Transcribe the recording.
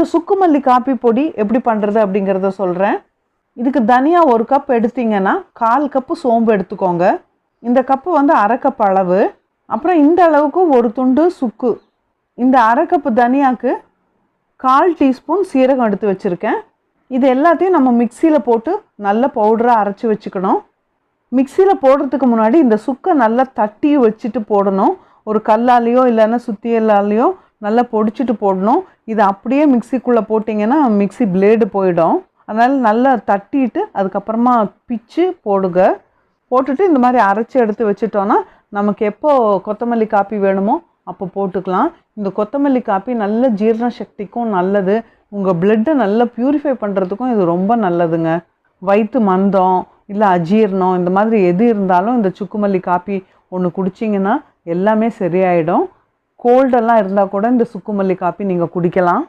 இந்த சுக்குமல்லி காப்பி பொடி எப்படி பண்ணுறது அப்படிங்கிறத சொல்கிறேன் இதுக்கு தனியாக ஒரு கப் எடுத்தீங்கன்னா கால் கப்பு சோம்பு எடுத்துக்கோங்க. இந்த கப்பு வந்து அரை கப் அளவு. அப்புறம் இந்த அளவுக்கு ஒரு துண்டு சுக்கு. இந்த அரை கப்பு தனியாக்கு கால் டீஸ்பூன் சீரகம் எடுத்து வச்சுருக்கேன். இது எல்லாத்தையும் நம்ம மிக்சியில் போட்டு நல்ல பவுடராக அரைச்சி வச்சுக்கணும். மிக்சியில் போடுறதுக்கு முன்னாடி இந்த சுக்கை நல்லா தட்டி வச்சுட்டு போடணும். ஒரு கல்லாலேயோ இல்லைன்னா சுத்தியலாலேயோ நல்லா பொடிச்சிட்டு போடணும். இது அப்படியே மிக்சிக்குள்ளே போட்டிங்கன்னா மிக்ஸி பிளேடு போயிடும். அதனால் நல்லா தட்டிட்டு அதுக்கப்புறமா பிச்சு போடுங்க. போட்டுட்டு இந்த மாதிரி அரைச்சி எடுத்து வச்சுட்டோன்னா நமக்கு எப்போ கொத்தமல்லி காப்பி வேணுமோ அப்போ போட்டுக்கலாம். இந்த கொத்தமல்லி காப்பி நல்ல ஜீரண சக்திக்கும் நல்லது. உங்கள் பிளட்டை நல்லா ப்யூரிஃபை பண்ணுறதுக்கும் இது ரொம்ப நல்லதுங்க. வயிற்று மந்தம் இல்லை அஜீரணம் இந்த மாதிரி எது இருந்தாலும் இந்த சுக்குமல்லி காப்பி ஒன்று குடிச்சிங்கன்னா எல்லாமே சரியாயிடும். கோல்டெல்லாம் இருந்தால் கூட இந்த சுக்குமல்லி காப்பி நீங்கள் குடிக்கலாம்.